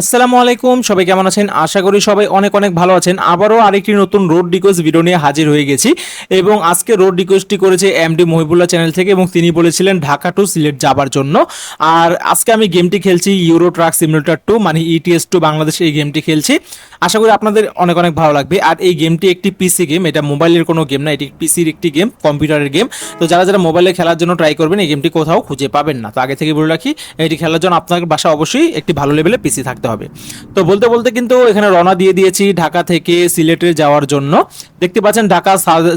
আসসালামু আলাইকুম, সবাই কেমন আছেন? আশা করি সবাই অনেক অনেক ভালো আছেন। আবারও আরেকটি নতুন রোড রিকোয়েস্ট ভিডিও নিয়ে হাজির হয়ে গেছি এবং আজকে রোড রিকোয়েস্টটি করেছে এমডি মহিবুল্লাহ চ্যানেল থেকে এবং তিনি বলেছিলেন ঢাকা টু সিলেট যাবার জন্য। আর আজকে আমি গেমটি খেলছি ইউরো ট্রাক সিমুলেটার টু মানে ইটিএস টু বাংলাদেশে এই গেমটি খেলছি। আশা করি আপনাদের অনেক অনেক ভালো লাগবে। আর এই গেমটি একটি পিসি গেম এটা মোবাইলের কোনো গেম না, এটি পিসির একটি গেম কম্পিউটারের গেম তো যারা যারা মোবাইলে খেলার জন্য ট্রাই করবেন, এই গেমটি কোথাও খুঁজে পাবেন না। তো আগে থেকে বলে রাখি, এটি খেলার জন্য আপনার বাসা অবশ্যই একটি ভালো লেভেলে পিসি থাকতে হবে। তো বলতে বলতে কিন্তু এখানে রওনা দিয়ে দিয়েছি ঢাকা থেকে সিলেটে যাওয়ার জন্য। দেখতে পাচ্ছেন ঢাকা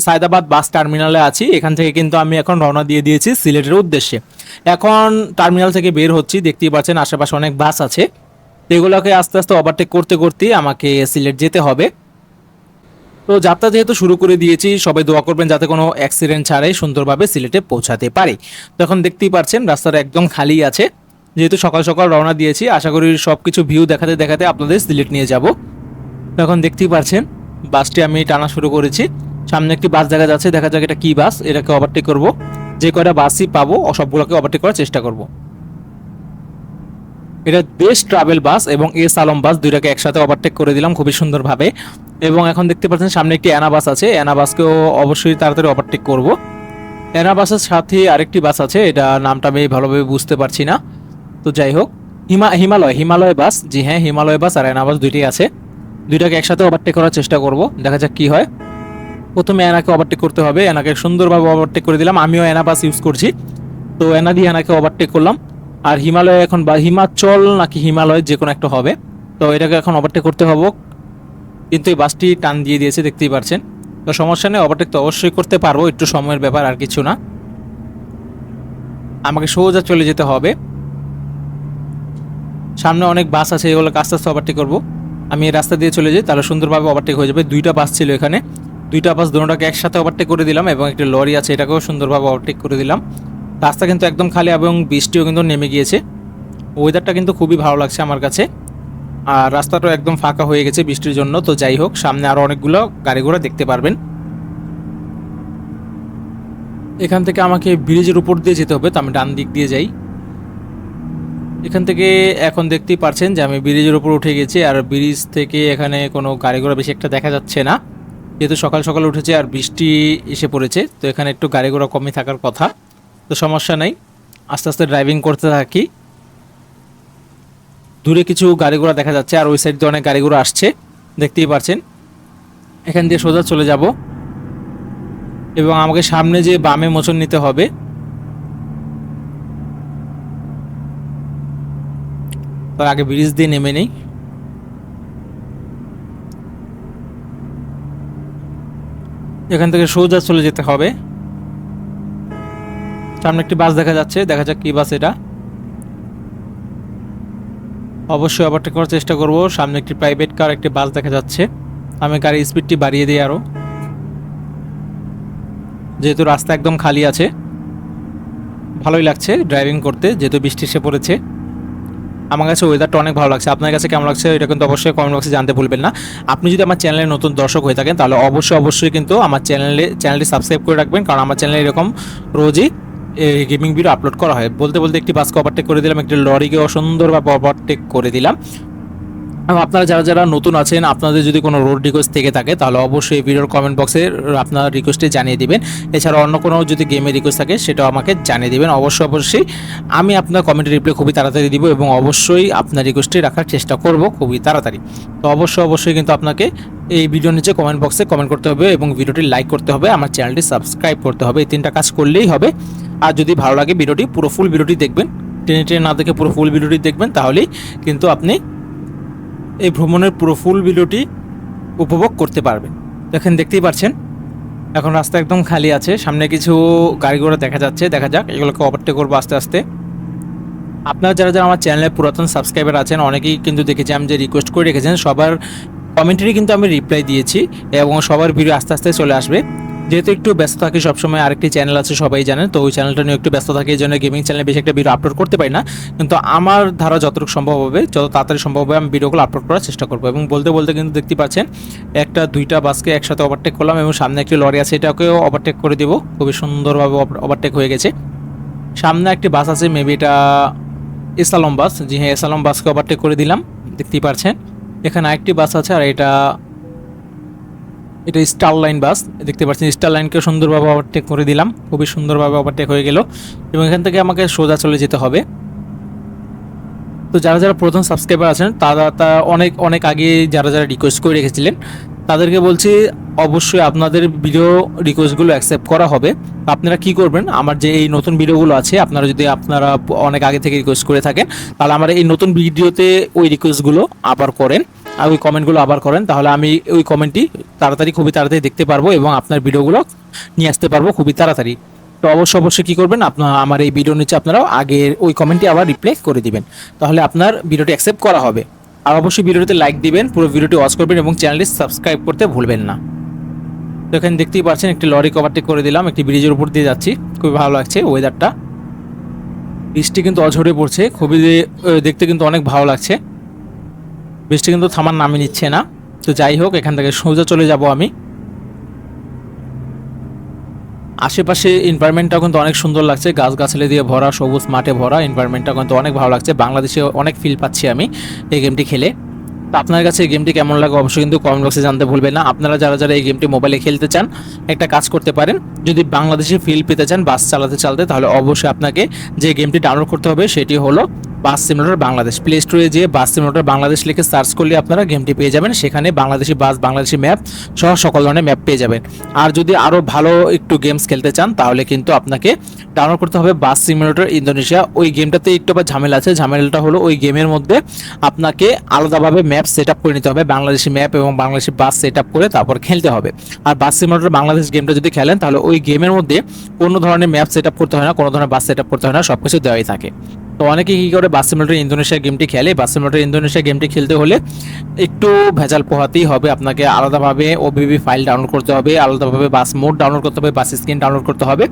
সায়দাবাদ বাস টার্মিনালে আছি। এখান থেকে কিন্তু আমি এখন রওনা দিয়ে দিয়েছি সিলেটের উদ্দেশ্যে। এখন টার্মিনাল থেকে বের হচ্ছি। দেখতেই পাচ্ছেন আশেপাশে অনেক বাস আছে। এগুলোকে আস্তে আস্তে ওভারটেক করতে করতে আমাকে সিলেট যেতে হবে। তো যাত্রা যেহেতু শুরু করে দিয়েছি, সবাই দোয়া করবেন যাতে কোনো অ্যাক্সিডেন্ট ছাড়াই সুন্দরভাবে সিলেটে পৌঁছাতে পারি। তো এখন দেখতেই পাচ্ছেন রাস্তাটা একদম খালি আছে। যেহেতু সকাল সকাল রওনা দিয়েছি, আশা করি সব কিছু ভিউ দেখাতে দেখাতে আপনাদের সিলেট নিয়ে যাব। এখন দেখতেই পাচ্ছেন বাসটি আমি টানা শুরু করেছি। সামনে একটি বাস দেখা যাচ্ছে, দেখা যাক এটা কি বাস, এটাকে ওভারটেক করব। যে কয়টা বাসই পাবো, ও সবগুলোকে ওভারটেক করার চেষ্টা করব। এটা বেস্ট ট্রাভেল বাস এবং এস আলম বাস, দুইটাকে একসাথে ওভারটেক করে দিলাম খুবই সুন্দরভাবে। এবং এখন দেখতে পাচ্ছেন, সামনে একটি অ্যানা বাস আছে, অ্যানা বাসকেও অবশ্যই তাড়াতাড়ি ওভারটেক করব। অ্যানা বাসের সাথে আরেকটি বাস আছে, এটা নামটা আমি ভালোভাবে বুঝতে পারছি না। তো যাই হোক, হিমা হিমালয় হিমালয় বাস। জি হ্যাঁ হিমালয় বাস আর অ্যানা বাস দুইটাই আছে। দুইটাকে একসাথে ওভারটেক করার চেষ্টা করব, দেখা যাক কি হয়। প্রথমে অ্যানাকে ওভারটেক করতে হবে। অ্যানাকে সুন্দরভাবে ওভারটেক করে দিলাম। আমিও অ্যানা বাস ইউজ করছি। তো অ্যানা দিয়ে অ্যানাকে ওভারটেক করলাম। আর হিমালয় এখন বা হিমাচল নাকি হিমালয় যে কোনো একটা হবে। তো এটাকে এখন ওভারটেক করতে হবে। কিন্তু এই বাসটি টান দিয়ে দিয়েছে, দেখতেই পারছেন। তো সমস্যা নেই ওভারটেক তো অবশ্যই করতে পারব। একটু সময়ের ব্যাপার আর কিছু না। আমাকে সোজা চলে যেতে হবে। সামনে অনেক বাস আছে, এগুলো আস্তে আস্তে ওভারটেক করব। আমি এই রাস্তা দিয়ে চলে যাই, তাহলে সুন্দরভাবে ওভারটেক হয়ে যাবে। দুইটা বাস ছিল এখানে। দুইটা বাস দুটোটাকে একসাথে ওভারটেক করে দিলাম এবং একটি লরি আছে, এটাকেও সুন্দরভাবে ওভারটেক করে দিলাম। রাস্তা কিন্তু একদম খালি এবং বৃষ্টিও কিন্তু নেমে গিয়েছে। ওয়েদারটা কিন্তু খুবই ভালো লাগছে আমার কাছে। আর রাস্তাটাও একদম ফাঁকা হয়ে গেছে বৃষ্টির জন্য, তো যাই হোক, সামনে আরও অনেকগুলো গাড়ি ঘোড়া দেখতে পারবেন। এখান থেকে আমাকে ব্রিজের উপর দিয়ে যেতে হবে, তো আমি ডান দিক দিয়ে যাই। এখান থেকে এখন দেখতেই পারছেন যে আমি ব্রিজের উপর উঠে গেছি আর ব্রিজ থেকে এখানে কোনো গাড়ি ঘোড়া বেশি একটা দেখা যাচ্ছে না। যেহেতু সকাল সকাল উঠেছে আর বৃষ্টি এসে পড়েছে, তো এখানে একটু গাড়ি ঘোড়া কমই থাকার কথা। তো সমস্যা নাই, আস্তে আস্তে ড্রাইভিং করতে থাকি। দূরে কিছু গাড়ি ঘোড়া দেখা যাচ্ছে আর ওই সাইড দিয়ে অনেক গাড়ি ঘোড়া আসছে, দেখতেই পারছেন। এখান দিয়ে সোজা চলে যাব। এবং আমাকে সামনে যে বামে মোচন নিতে হবে আগে ব্রিজ দিয়ে নেমে নেই। এখান থেকে সোজা চলে যেতে হবে। সামনে একটি বাস দেখা যাচ্ছে, দেখা যাক কি বাস এটা। অবশ্যই ওভারটেক করার চেষ্টা করব। সামনে একটি প্রাইভেট কার একটি বাস দেখা যাচ্ছে। আমি গাড়ির স্পিডটি বাড়িয়ে দিই আরও যেহেতু রাস্তা একদম খালি আছে, ভালোই লাগছে ড্রাইভিং করতে, যেহেতু বৃষ্টি এসে পড়েছে। আমার কাছে ওয়েদারটা অনেক ভালো লাগছে। আপনার কাছে কেমন লাগছে? এটা কিন্তু অবশ্যই কমেন্ট বক্সে জানতে ভুলবেন না। আপনি যদি আমার চ্যানেলে নতুন দর্শক হয়ে থাকেন, তাহলে অবশ্যই অবশ্যই কিন্তু আমার চ্যানেলে চ্যানেলটি সাবস্ক্রাইব করে রাখবেন। কারণ আমার চ্যানেলে এরকম রোজই এই গেমিং ভিডিও আপলোড করা হয়। বলতে বলতে একটি বাসকে ওভারটেক করে দিলাম, একটি লরিকে সুন্দরভাবে ওভারটেক করে দিলাম। আপনারা যারা যারা নতুন আছেন, আপনাদের যদি কোনো রোড রিকোয়েস্ট থেকে থাকে, তাহলে অবশ্যই ভিডিওর কমেন্ট বক্সে আপনার রিকোয়েস্টে জানিয়ে দিবেন। এছাড়া অন্য কোনো যদি গেমের রিকোয়েস্ট থাকে, সেটাও আমাকে জানিয়ে দিবেন। অবশ্যই অবশ্যই আমি আপনার কমেন্টের রিপ্লাই খুবই তাড়াতাড়ি দিব এবং অবশ্যই আপনার রিকোয়েস্টে রাখার চেষ্টা করব খুবই তাড়াতাড়ি। তো অবশ্যই অবশ্যই কিন্তু আপনাকে এই ভিডিওর নিচে কমেন্ট বক্সে কমেন্ট করতে হবে এবং ভিডিওটি লাইক করতে হবে। আমার চ্যানেলটি সাবস্ক্রাইব করতে হবে। এই তিনটা কাজ করলেই হবে। আর যদি ভালো লাগে ভিডিওটি পুরো ফুল ভিডিওটি দেখবেন। টেনে টেনে না দেখে পুরো ফুল ভিডিওটি দেখবেন, তাহলেই কিন্তু আপনি এই ভ্রমণের পুরো ফুল ভিডিওটি উপভোগ করতে পারবেন দেখেন, দেখতেই পাচ্ছেন? এখন রাস্তা একদম খালি আছে। সামনে কিছু গাড়ি ঘোড়া দেখা যাচ্ছে। দেখা যাক, এগুলোকে ওভারটেক করব আস্তে আস্তে। আপনারা যারা যারা আমার চ্যানেলে পুরাতন সাবস্ক্রাইবার আছেন, অনেকেই কিন্তু দেখেছি, আমি যে রিকোয়েস্ট করে রেখেছেন, সবার কমেন্টারি কিন্তু আমি রিপ্লাই দিয়েছি এবং সবার ভিডিও আস্তে আস্তে চলে আসবে। যেহেতু একটু ব্যস্ত থাকি সবসময়, আরেকটি চ্যানেল আছে, সবাই জানেন, তো ওই চ্যানেলটা নিয়ে একটু ব্যস্ত থাকি, এই জন্য গেমিং চ্যানেলে বেশি একটা ভিডিও আপলোড করতে পারি না। কিন্তু আমার ধারা যতটুকু সম্ভব হবে, যত তাড়াতাড়ি সম্ভব হবে, আমি ভিডিওগুলো আপলোড করার চেষ্টা করব। এবং বলতে বলতে কিন্তু দেখতে পাচ্ছেন, একটা, দুইটা বাসকে একসাথে ওভারটেক করলাম এবং সামনে একটি লরি আছে, এটাকেও ওভারটেক করে দেবো। খুবই সুন্দরভাবে ওভারটেক হয়ে গেছে। সামনে একটি বাস আছে মেবি এটা এসালম বাস জি হ্যাঁ এসালম বাসকে ওভারটেক করে দিলাম, দেখতেই পারছেন। এখানে আরেকটি বাস আছে, আর এটা এটা স্টার লাইন বাস। দেখতে পাচ্ছেন, স্টার লাইনকে সুন্দরভাবে ওভারটেক করে দিলাম। খুবই সুন্দরভাবে ওভারটেক হয়ে গেল। এবং এখান থেকে আমাকে সোজা চলে যেতে হবে। তো যারা যারা প্রথম সাবস্ক্রাইবার আছেন, তারা তা অনেক অনেক আগে যারা যারা রিকোয়েস্ট করে রেখেছিলেন, তাদেরকে বলছি অবশ্যই আপনাদের ভিডিও রিকোয়েস্টগুলো অ্যাকসেপ্ট করা হবে। আপনারা কি করবেন, আমার যে এই নতুন ভিডিওগুলো আছে, আপনারা যদি আপনারা অনেক আগে থেকে রিকোয়েস্ট করে থাকেন, তাহলে আমার এই নতুন ভিডিওতে ওই রিকোয়েস্টগুলো আবার করেন। ওই কমেন্টগুলো আবার করেন, তাহলে আমি ওই কমেন্টটি তাড়াতাড়ি খুবই তাড়াতাড়ি দেখতে পারব এবং আপনার ভিডিওগুলো নিয়ে আসতে পারব খুবই তাড়াতাড়ি। তো অবশ্যই অবশ্যই কী করবেন, আপনার, আমার এই ভিডিও নিচে আপনারা আগের ওই কমেন্টটি আবার রিপ্লাই করে দিবেন। তাহলে আপনার ভিডিওটি অ্যাকসেপ্ট করা হবে। আর অবশ্যই ভিডিওতে লাইক দিবেন, পুরো ভিডিওটি ওয়াচ করবেন এবং চ্যানেলটি সাবস্ক্রাইব করতে ভুলবেন না। তো এখানে দেখতেই পাচ্ছেন, একটি লরি কভারটেক করে দিলাম, একটি ব্রিজের উপর দিয়ে যাচ্ছি, খুবই ভালো লাগছে ওয়েদারটা বৃষ্টি কিন্তু অঝরে পড়ছে, খুবই দেখতে কিন্তু অনেক ভালো লাগছে। বৃষ্টি কিন্তু থামার নামই নিচ্ছে না। তো যাই হোক, এখান থেকে সোজা চলে যাব আমি। আশেপাশে এনভায়রনমেন্টটা কিন্তু অনেক সুন্দর লাগছে। গাছগাছালি দিয়ে ভরা, সবুজ মাঠে ভরা এনভায়রনমেন্টটা কিন্তু অনেক ভালো লাগছে। বাংলাদেশে অনেক ফিল পাচ্ছি আমি এই গেমটি খেলে। তো আপনার কাছে এই গেমটি কেমন লাগে অবশ্যই কিন্তু কমেন্ট বক্সে জানতে ভুলবেন না। আপনারা যারা যারা এই গেমটি মোবাইলে খেলতে চান, একটা কাজ করতে পারেন। যদি বাংলাদেশে ফিল পেতে চান বাস চালাতে চালাতে, তাহলে অবশ্যই আপনাকে যে গেমটি ডাউনলোড করতে হবে, সেটি হলো বাস সিমুলেটর বাংলাদেশ। প্লে স্টোরে যে বাস সিমুলেটর বাংলাদেশ লিখে সার্চ করলে আপনারা গেমটি পেয়ে যাবেন। সেখানে বাংলাদেশি বাস, বাংলাদেশি ম্যাপ সহ সকল ধরনের ম্যাপ পেয়ে যাবেন। আর যদি আরও ভালো একটু গেমস খেলতে চান, তাহলে কিন্তু আপনাকে ডাউনলোড করতে হবে বাস সিমুলেটর ইন্দোনেশিয়া। ওই গেমটাতে একটু আবার ঝামেলা আছে। ঝামেলাটা হলো ওই গেমের মধ্যে আপনাকে আলাদাভাবে ম্যাপ সেট আপ করে নিতে হবে। বাংলাদেশি ম্যাপ এবং বাংলাদেশি বাস সেট আপ করে তারপর খেলতে হবে। আর বাস সিমুলেটর বাংলাদেশ গেমটা যদি খেলেন, তাহলে ওই গেমের মধ্যে কোনো ধরনের ম্যাপ সেট আপ করতে হয় না, কোনো ধরনের বাস সেট আপ করতে হয় না সব কিছু দেওয়াই থাকে। তো অনেকে কী করে, বাস সিমুলেটর ইন্দোনেশিয়া গেমটি খেলে। বাস সিমুলেটর ইন্দোনেশিয়া গেমটি খেলতে হলে একটু ভেজাল পোহাতেই হবে। আপনাকে আলাদাভাবে ওবিবি ফাইল ডাউনলোড করতে হবে, আলাদাভাবে বাস মোড ডাউনলোড করতে হবে, বাস স্ক্রিন ডাউনলোড করতে হবে।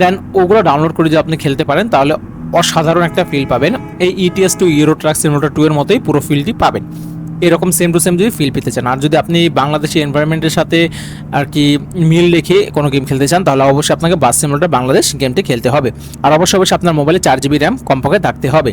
দেন ওগুলো ডাউনলোড করে যদি আপনি খেলতে পারেন, তাহলে অসাধারণ একটা ফিল পাবেন। এই ETS two Euro truck simulator two এর মতোই পুরো ফিলটি পাবেন। এরকম সেম টু সেম যদি ফিল পেতে চান। আর যদি আপনি বাংলাদেশি এনভায়রনমেন্টের সাথে আর কি মিল রেখে কোনো গেম খেলতে চান, তাহলে অবশ্যই আপনাকে বাস সিমুলেটর বাংলাদেশ গেমটি খেলতে হবে। আর অবশ্যই অবশ্যই আপনার মোবাইলে চার জিবি র্যাম কমপক্ষে থাকতে হবে।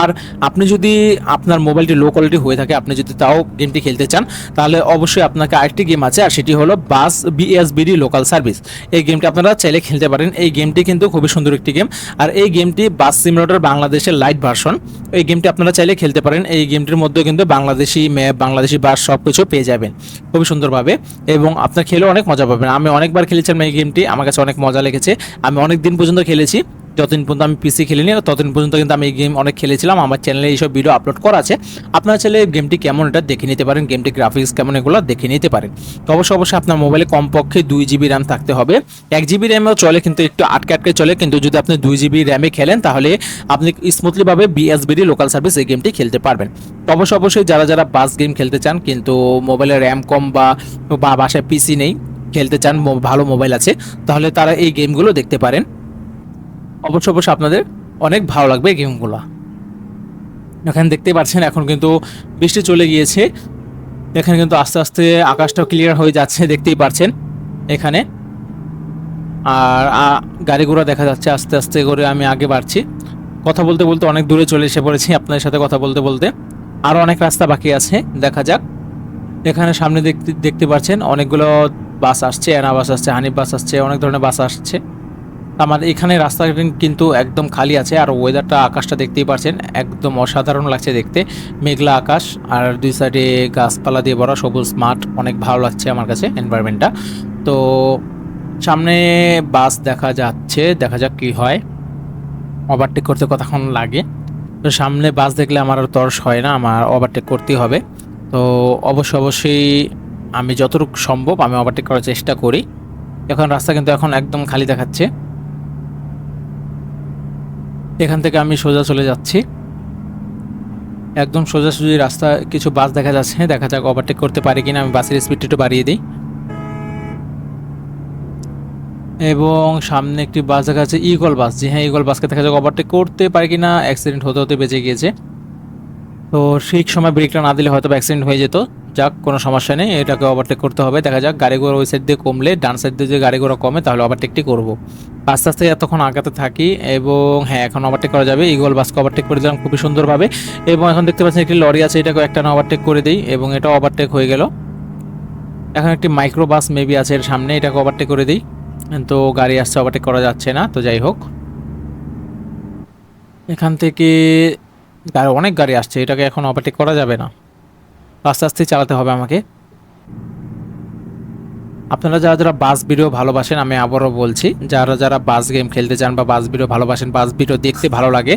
আর আপনি যদি আপনার মোবাইলটি লো কোয়ালিটি হয়ে থাকে, আপনি যদি তাও গেমটি খেলতে চান, তাহলে অবশ্যই আপনাকে আরেকটি গেম আছে, আর সেটি হলো বাস বিএসবিডি লোকাল সার্ভিস এই গেমটি আপনারা চাইলে খেলতে পারেন। এই গেমটি কিন্তু খুবই সুন্দর একটি গেম আর এই গেমটি বাস সিমুলেটর বাংলাদেশের লাইট ভার্সন এই গেমটি আপনারা চাইলে খেলতে পারেন। এই গেমটির মধ্যে কিন্তু বাংলাদেশি ম্যাপ বাংলাদেশি বাস সব কিছু পেয়ে যাবেন। খুবই সুন্দরভাবে। এবং আপনার খেলেও অনেক মজা পাবেন। আমি অনেকবার খেলেছিলাম এই গেমটি আমার কাছে অনেক মজা লেগেছে। আমি অনেক দিন পর্যন্ত খেলেছি। যতদিন পর্যন্ত আমি পিসি খেলিনি ততদিন পর্যন্ত কিন্তু আমি এই গেম অনেক খেলেছিলাম। আমার চ্যানেলে এইসব ভিডিও আপলোড করা আছে। আপনার চাইলে গেমটি কেমন এটা দেখে নিতে পারেন গেমটি গ্রাফিক্স কেমন এগুলো দেখে নিতে পারেন। তো অবশ্যই অবশ্যই আপনার মোবাইলে কমপক্ষে দুই জিবি র্যাম থাকতে হবে। এক জিবি র্যামেও চলে কিন্তু একটু আটকে আটকে চলে, কিন্তু যদি আপনি দুই জিবি র্যামে খেলেন, তাহলে আপনি স্মুথলিভাবে বিএসবিডি লোকাল সার্ভিস এই গেমটি খেলতে পারবেন। তো অবশ্যই অবশ্যই যারা যারা বাস গেম খেলতে চান, কিন্তু মোবাইলে র্যাম কম বা বাসায় পিসি নেই, খেলতে চান ভালো মোবাইল আছে, তাহলে তারা এই গেমগুলো দেখতে পারেন। অবশ্য অবশ্য আপনাদের অনেক ভালো লাগবে এই গেমগুলো। এখানে দেখতে পাচ্ছেন, এখন কিন্তু বৃষ্টি চলে গিয়েছে। এখানে কিন্তু আস্তে আস্তে আকাশটাও ক্লিয়ার হয়ে যাচ্ছে, দেখতেই পাচ্ছেন এখানে। আর গাড়ি ঘোড়া দেখা যাচ্ছে, আস্তে আস্তে করে আমি আগে বাড়ছি। কথা বলতে বলতে অনেক দূরে চলে এসে পড়েছি আপনাদের সাথে কথা বলতে বলতে। আরও অনেক রাস্তা বাকি আছে, দেখা যাক। এখানে সামনে দেখতে দেখতে পাচ্ছেন অনেকগুলো বাস আসছে এনা বাস আসছে হানিফ বাস আসছে, অনেক ধরনের বাস আসছে। আমাদের এখানে রাস্তাটা কিন্তু একদম খালি আছে আর ওয়েদারটা আকাশটা দেখতেই পাচ্ছেন, একদম অসাধারণ লাগছে দেখতে। মেঘলা আকাশ আর দুই সাইডে গাছপালা দিয়ে ভরা সবুজ মাঠ, অনেক ভালো লাগছে আমার কাছে এনভায়রনমেন্টটা তো সামনে বাস দেখা যাচ্ছে, দেখা যাক কি হয়। ওভারটেক করতে কতক্ষণ লাগে? তো সামনে বাস দেখলে আমার আর তর্স হয় না, আমার ওভারটেক করতেই হবে। তো অবশ্যই অবশ্যই আমি যতটুকু সম্ভব আমি ওভারটেক করার চেষ্টা করি। এখন রাস্তা কিন্তু এখন একদম খালি দেখাচ্ছে। এখান থেকে আমি সোজা চলে যাচ্ছি। একদম সোজাসুজি রাস্তা, কিছু বাস দেখা যাচ্ছে। দেখা যাক ওভারটেক করতে পারি কিনা, আমি বাসের স্পিডটা একটু বাড়িয়ে দিই। এবং সামনে একটি বাস দেখা যাচ্ছে ইগল বাস জি হ্যাঁ ইগল বাসকে দেখা যাক ওভারটেক করতে পারি কিনা অ্যাক্সিডেন্ট হতে হতে বেঁচে গিয়েছে। তো ঠিক সময় ব্রেকটা না দিলে হয়তো অ্যাক্সিডেন্ট হয়ে যেত। যাক, কোনো সমস্যা নেই, এটাকে ওভারটেক করতে হবে। দেখা যাক গাড়ি ঘোড়া ওই সাইড দিয়ে কমলে, ডান সাইড দিয়ে যে গাড়ি ঘোড়া কমে, তাহলে ওভারটেকটি করব। আস্তে আস্তে এতক্ষণ আগাতে থাকি এবং হ্যাঁ এখন ওভারটেক করা যাবে। ইগল বাসকে ওভারটেক করে দিলাম খুবই সুন্দরভাবে এবং এখন দেখতে পাচ্ছেন একটি লরি আছে এটাকে একটা না ওভারটেক করে দিই এবং এটা ওভারটেক হয়ে গেল। এখন একটি মাইক্রো বাস মেবি আছে এর সামনে, এটাকে ওভারটেক করে দিই। তো গাড়ি আসছে ওভারটেক করা যাচ্ছে না, তো যাই হোক। এখান থেকে অনেক গাড়ি আসছে, এটাকে এখন ওভারটেক করা যাবে না। আস্তে আস্তে চালাতে হবে আমাকে। আপনারা যারা যারা বাস ভিডিও ভালোবাসেন, আমি আবারও বলছি, যারা যারা বাস গেম খেলতে চান বা বাস ভিডিও ভালোবাসেন, বাস ভিডিও দেখতে ভালো লাগে,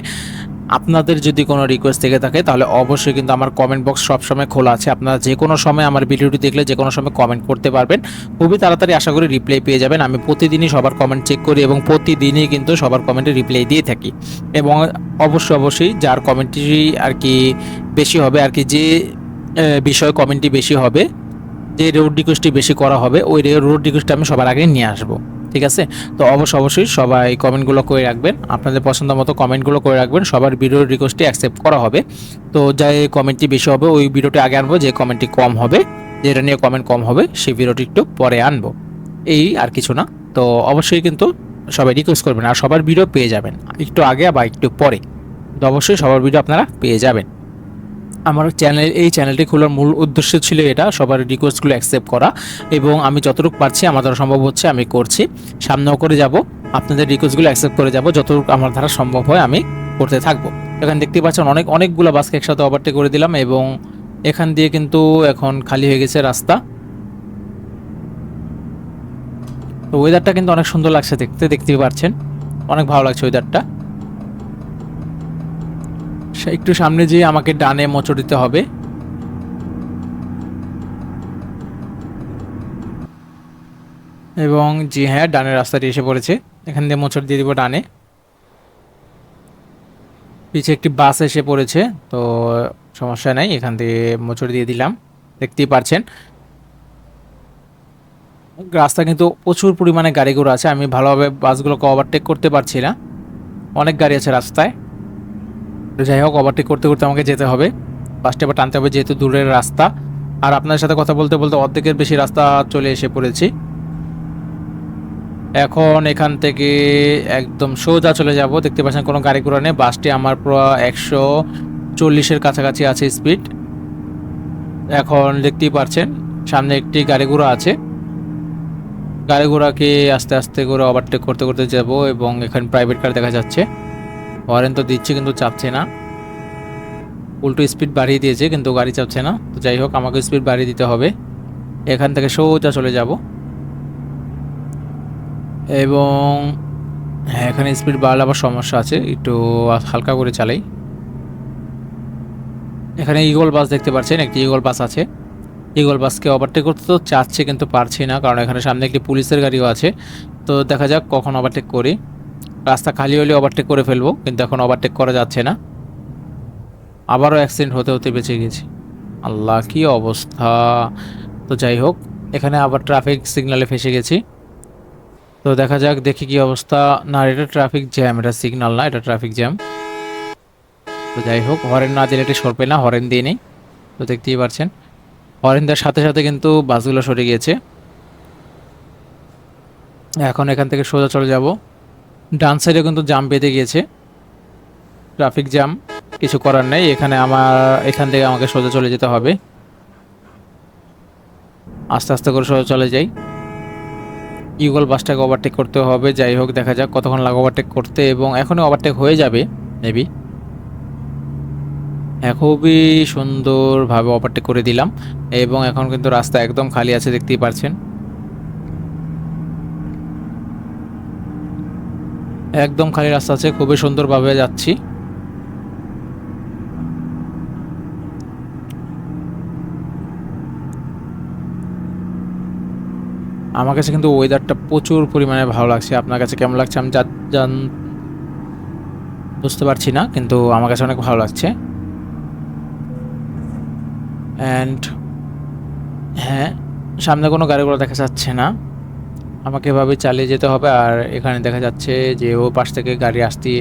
আপনাদের যদি কোনো রিকোয়েস্ট থেকে থাকে, তাহলে অবশ্যই কিন্তু আমার কমেন্ট বক্স সবসময় খোলা আছে। আপনারা যে কোনো সময় আমার ভিডিওটি দেখলে, যে কোনো সময় কমেন্ট করতে পারবেন। খুবই তাড়াতাড়ি আশা করি রিপ্লাই পেয়ে যাবেন। আমি প্রতিদিনই সবার কমেন্ট চেক করি এবং প্রতিদিনই কিন্তু সবার কমেন্টে রিপ্লাই দিয়ে থাকি। এবং অবশ্যই অবশ্যই যার কমেন্টটি আর কি বেশি হবে, আর কি যে বিষয় কমেন্টটি বেশি হবে, যে রোড রিকোয়েস্টটি বেশি করা হবে, ওই রোড রিকোয়েস্টটা আমি সবার আগে নিয়ে আসব, ঠিক আছে? তো অবশ্যই অবশ্যই সবাই কমেন্টগুলো করে রাখবেন, আপনাদের পছন্দ মতো কমেন্টগুলো করে রাখবেন, সবার ভিডিওর রিকোয়েস্টটি অ্যাকসেপ্ট করা হবে। তো যে কমেন্টটি বেশি হবে, ওই ভিডিওটি আগে আনব, যে কমেন্টটি কম হবে, যেটা নিয়ে কমেন্ট কম হবে, সেই ভিডিওটি একটু পরে আনব। এই আর কিছু না। তো অবশ্যই কিন্তু সবাই রিকোয়েস্ট করবেন, আর সবার ভিডিও পেয়ে যাবেন, একটু আগে বা একটু পরে। তো অবশ্যই সবার ভিডিও আপনারা পেয়ে যাবেন। আমার চ্যানেল এই চ্যানেলটি খোলার মূল উদ্দেশ্য ছিল এটা, সবার রিকোয়েস্টগুলো অ্যাকসেপ্ট করা এবং আমি যতটুকু পারছি আমার দ্বারা সম্ভব হচ্ছে আমি করছি। সামনেও করে যাব, আপনাদের রিকোয়েস্টগুলো অ্যাকসেপ্ট করে যাব, যতটুকু আমার দ্বারা সম্ভব হয় আমি করতে থাকব। এখানে দেখতে পাচ্ছেন অনেক, অনেকগুলো বাসকে একসাথে ওভারটেক করে দিলাম এবং এখান দিয়ে কিন্তু এখন খালি হয়ে গেছে রাস্তা। তো ওয়েদারটা কিন্তু অনেক সুন্দর লাগছে, দেখতে, দেখতেই পাচ্ছেন। অনেক ভালো লাগছে ওয়েদারটা একটু সামনে যেয়ে আমাকে ডানে মোচড় দিতে হবে। এবং জি হ্যাঁ ডানের রাস্তাটি এসে পড়েছে। এখান দিয়ে মোচড় দিয়ে দিব ডানে। পিছে একটি বাস এসে পড়েছে, তো সমস্যা নাই, এখান থেকে মোচড় দিয়ে দিলাম। দেখতেই পারছেন। রাস্তা কিন্তু প্রচুর পরিমাণে গাড়ি ঘোড়া আছে, আমি ভালোভাবে বাসগুলোকে ওভারটেক করতে পারছি না। অনেক গাড়ি আছে রাস্তায়। যাই হোক ওভারটেক করতে করতে আমাকে যেতে হবে। ফার্স্টে আবার টানতে হবে যেহেতু দূরের রাস্তা। আর আপনার সাথে কথা বলতে বলতে অর্ধেকের বেশি রাস্তা চলে এসে পড়েছি। এখন এখান থেকে একদম সোজা চলে যাব। দেখতে পাচ্ছেন কোনো গাড়ি ঘোড়া নেই। বাসটি আমার পুরো একশো চল্লিশের কাছাকাছি আছে স্পিড এখন দেখতেই পারছেন সামনে একটি গাড়ি ঘোড়া আছে। গাড়ি ঘোড়াকে আস্তে আস্তে করে ওভারটেক করতে করতে যাব এবং এখানে প্রাইভেট কার দেখা যাচ্ছে। হরেন তো দিচ্ছে, কিন্তু চাপছে না। উল্টো স্পিড বাড়িয়ে দিয়েছে, কিন্তু গাড়ি চাপছে না। তো যাই হোক, আমাকে স্পিড বাড়িয়ে দিতে হবে। এখান থেকে সোজা চলে যাব। এবং হ্যাঁ এখানে স্পিড বাড়লে আবার সমস্যা আছে। একটু হালকা করে চালাই। এখানে ইগল বাস দেখতে পাচ্ছেন, একটি ইগল বাস আছে। ইগল বাসকে ওভারটেক করতে তো চাচ্ছে, কিন্তু পারছি না। কারণ এখানে সামনে একটি পুলিশের গাড়িও আছে। তো দেখা যাক কখন ওভারটেক করি। রাস্তা খালি হলে ওভারটেক করে ফেলব, কিন্তু এখন ওভারটেক করা যাচ্ছে না। আবারও অ্যাক্সিডেন্ট হতে হতে বেঁচে গেছি। আল্লাহ, কি অবস্থা? তো যাই হোক, এখানে আবার ট্রাফিক সিগনালে ফেসে গেছি। তো দেখা যাক, দেখি কি অবস্থা। না, এটা ট্রাফিক জ্যাম এটা সিগনাল না, এটা ট্রাফিক জ্যাম তো যাই হোক, হরেন না দিলে এটা সরবে না, হরেন দিয়ে নেই। তো দেখতেই পারছেন। হরেন দেওয়ার সাথে সাথে কিন্তু বাসগুলো সরে গিয়েছে। এখন এখান থেকে সোজা চলে যাব। ডান সাইডে কিন্তু জাম বেঁধে গিয়েছে। ট্রাফিক জ্যাম কিছু করার নেই। এখানে আমার, এখান থেকে আমাকে সোজা চলে যেতে হবে। আস্তে আস্তে করে সোজা চলে যাই। ইগল বাসটাকে ওভারটেক করতে হবে। যাই হোক, দেখা যাক কতক্ষণ লাগে ওভারটেক করতে। এবং এখনই ওভারটেক হয়ে যাবে মেবি হ্যাঁ খুবই সুন্দরভাবে ওভারটেক করে দিলাম। এবং এখন কিন্তু রাস্তা একদম খালি আছে, দেখতেই পারছেন। একদম খালি রাস্তা আছে, খুবই সুন্দরভাবে যাচ্ছি। আমার কাছে কিন্তু ওয়েদারটা প্রচুর পরিমাণে ভালো লাগছে। আপনার কাছে কেমন লাগছে আমি জান বুঝতে পারছি না, কিন্তু আমার কাছে অনেক ভালো লাগছে। অ্যান্ড হ্যাঁ সামনে কোনো গাড়িগুলো দেখা যাচ্ছে না। আমাকে এভাবে চালিয়ে যেতে হবে আর এখানে দেখা যাচ্ছে যে ও পাশ থেকে গাড়ি আসতে,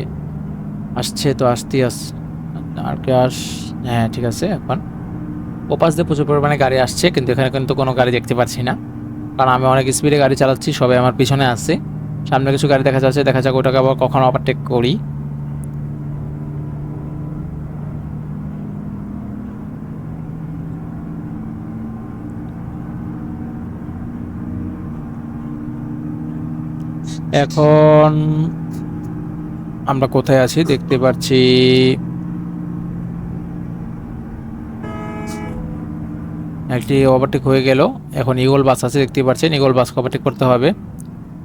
আসছে তো আসতে, আস, আর কি আস হ্যাঁ ঠিক আছে, এখন। ও পাশ দিয়ে প্রচুর পরিমাণে গাড়ি আসছে, কিন্তু এখানে কিন্তু কোনো গাড়ি দেখতে পাচ্ছি না। কারণ আমি অনেক স্পিডে গাড়ি চালাচ্ছি, সবাই আমার পিছনে আসছে সামনে কিছু গাড়ি দেখা যাচ্ছে, দেখা যাক ওটাকে আবার কখন ওভারটেক করি। এখন আমরা কোথায় আছি? দেখতে পাচ্ছি একটি ওভারটেক হয়ে গেল। এখন ইগল বাস আছে, দেখতে পাচ্ছেন। ইগল বাস ওভারটেক করতে হবে।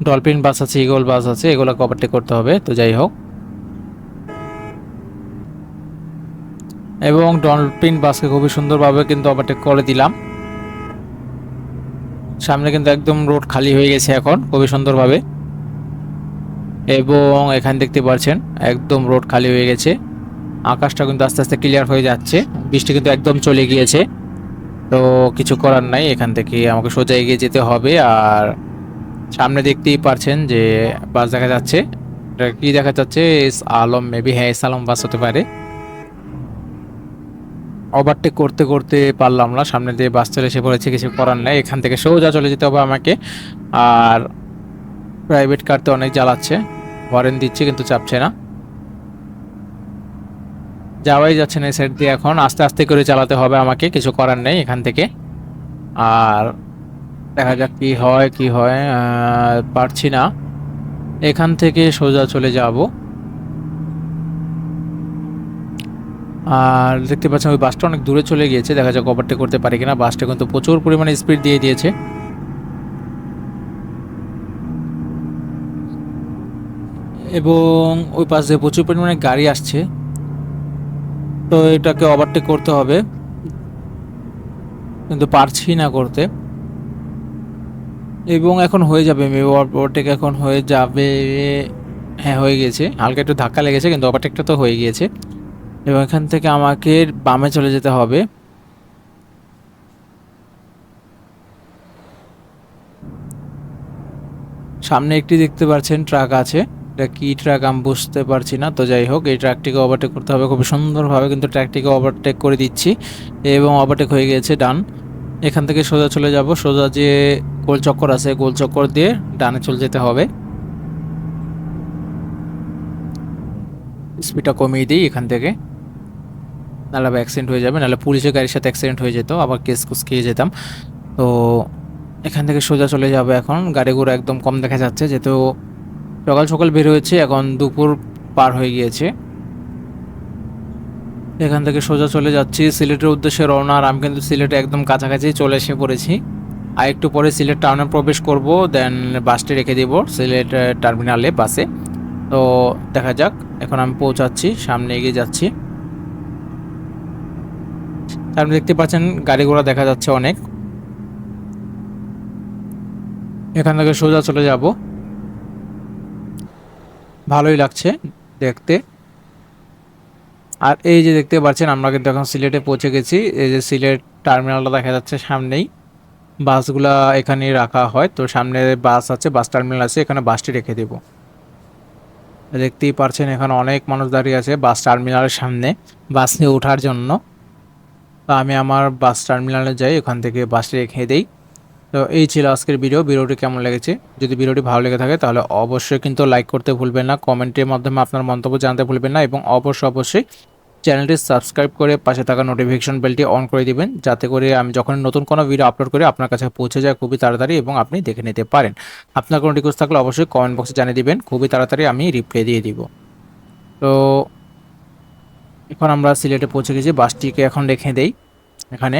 ডলফিন বাস আছে ইগল বাস আছে, এগুলোকে ওভারটেক করতে হবে। তো যাই হোক। এবং ডলফিন বাসকে খুবই সুন্দরভাবে কিন্তু ওভারটেক করে দিলাম। সামনে কিন্তু একদম রোড খালি হয়ে গেছে এখন, খুবই সুন্দরভাবে। এবং এখানে দেখতে পাচ্ছেন একদম রোড খালি হয়ে গেছে। আকাশটা কিন্তু আস্তে আস্তে ক্লিয়ার হয়ে যাচ্ছে। বৃষ্টি কিন্তু একদম চলে গিয়েছে। তো কিছু করার নাই, এখান থেকে আমাকে সোজা এগিয়ে যেতে হবে। আর সামনে দেখতেই পারছেন যে বাস দেখা যাচ্ছে। এটা কি দেখা যাচ্ছে? এস আলম মেবি হ্যাঁ এস আলম বাস হতে পারে। ওভারটেক করতে করতে পারলাম না। সামনে দিয়ে বাস চলে এসে পড়েছে, কিছু করার নাই। এখান থেকে সোজা চলে যেতে হবে আমাকে। আর প্রাইভেট কার তো অনেক জ্বালাচ্ছে। হরেন দিচ্ছে কিন্তু চাপছে না। যাওয়াই যাচ্ছে না এই সাইড দিয়ে এখন। আস্তে আস্তে করে চালাতে হবে আমাকে, কিছু করার নেই এখান থেকে। আর দেখা যাক কি হয় কি হয় পারছি না। এখান থেকে সোজা চলে যাব। আর দেখতে পাচ্ছেন ওই বাসটা অনেক দূরে চলে গিয়েছে। দেখা যাক ওভারটেক করতে পারি কিনা। বাসটা কিন্তু প্রচুর পরিমাণে স্পিড দিয়ে দিয়েছে। এবং ওই পাশ দিয়ে প্রচুর পরিমাণে গাড়ি আসছে। তো এটাকে ওভারটেক করতে হবে। কিন্তু পারছি না করতে। এবং এখন হয়ে যাবে ওভারটেক এখন হয়ে যাবে হ্যাঁ হয়ে গেছে। হালকা একটু ধাক্কা লেগেছে, কিন্তু ওভারটেকটা তো হয়ে গিয়েছে। এবং এখান থেকে আমাকে বামে চলে যেতে হবে। সামনে একটি দেখতে পাচ্ছেন, ট্রাক আছে। এটা কি ট্রাক আমি বুঝতে পারছি না, তো যাই হোক, এই ট্রাকটিকে ওভারটেক করতে হবে খুব সুন্দরভাবে, কিন্তু ট্রাকটিকে ওভারটেক করে দিচ্ছি এবং ওভারটেক হয়ে গিয়েছে ডান। এখান থেকে সোজা চলে যাব, সোজা যে গোল চক্কর আছে গোল চক্কর দিয়ে ডানে চলে যেতে হবে। স্পিডটা কমিয়ে দিই এখান থেকে। নাহলে আবার অ্যাক্সিডেন্ট হয়ে যাবে, নাহলে পুলিশের গাড়ির সাথে অ্যাক্সিডেন্ট হয়ে যেত, আবার কেস কুস খেয়ে যেতাম। তো এখান থেকে সোজা চলে যাবে এখন গাড়িগুলো একদম কম দেখা যাচ্ছে, যেহেতু সকাল সকাল বের হয়েছে, এখন দুপুর পার হয়ে গিয়েছে। এখান থেকে সোজা চলে যাচ্ছি। সিলেটের উদ্দেশ্যে রওনা, আর আমি কিন্তু সিলেটে একদম কাছাকাছি চলে এসে পড়েছি। আর একটু পরে সিলেট টাউনে প্রবেশ করব দেন বাসটি রেখে দেব সিলেট টার্মিনালে বাসে তো দেখা যাক, এখন আমি পৌঁছাচ্ছি, সামনে এগিয়ে যাচ্ছি। আপনি দেখতে পাচ্ছেন, গাড়ি ঘোড়া দেখা যাচ্ছে অনেক। এখান থেকে সোজা চলে যাব। ভালোই লাগছে দেখতে। আর এই যে দেখতে পাচ্ছেন, আমরা কিন্তু এখন সিলেটে পৌঁছে গেছি। এই যে সিলেট টার্মিনালটা দেখা যাচ্ছে সামনেই। বাসগুলা এখানে রাখা হয়। তো সামনে বাস আছে, বাস টার্মিনাল আছে, এখানে বাসটি রেখে দেব। দেখতেই পারছেন এখানে অনেক মানুষ দাঁড়িয়ে আছে বাস টার্মিনালের সামনে, বাস নিয়ে ওঠার জন্য। আমি আমার বাস টার্মিনালে যাই, ওখান থেকে বাসটি রেখে দেই। তো এই ছিল আজকের ভিডিও ভিডিওটি কেমন লেগেছে? যদি ভিডিওটি ভালো লেগে থাকে, তাহলে অবশ্যই কিন্তু লাইক করতে ভুলবেন না। কমেন্টের মাধ্যমে আপনার মন্তব্য জানতে ভুলবেন না এবং অবশ্যই অবশ্যই চ্যানেলটি সাবস্ক্রাইব করে পাশে থাকা নোটিফিকেশন বেলটি অন করে দিবেন, যাতে করে আমি যখন নতুন কোনো ভিডিও আপলোড করি, আপনার কাছে পৌঁছে যায় খুবই তাড়াতাড়ি এবং আপনি দেখে নিতে পারেন। আপনার কোনো রিকোয়েস্ট থাকলে অবশ্যই কমেন্ট বক্সে জানিয়ে দিবেন, খুবই তাড়াতাড়ি আমি রিপ্লাই দিয়ে দিব। তো এখন আমরা সিলেটে পৌঁছে গেছি, বাসটিকে এখন রেখে দেই, এখানে।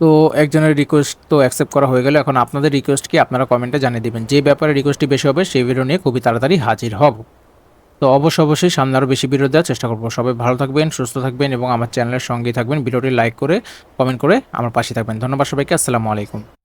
তো একজনের রিকোয়েস্ট তো অ্যাকসেপ্ট করা হয়ে গেল। এখন আপনাদের রিকোয়েস্ট কি আপনারা কমেন্টে জানিয়ে দেবেন। যে ব্যাপারে রিকোয়েস্টটি বেশি হবে, সেই ভিডিও নিয়ে খুবই তাড়াতাড়ি হাজির হব। তো অবশ্য অবশ্যই সামনে আরও বেশি ভিডিও দেওয়ার চেষ্টা করব। সবাই ভালো থাকবেন, সুস্থ থাকবেন এবং আমার চ্যানেলের সঙ্গেই থাকবেন। ভিডিওটি লাইক করে কমেন্ট করে আমার পাশে থাকবেন। ধন্যবাদ সবাইকে। আসসালামু আলাইকুম।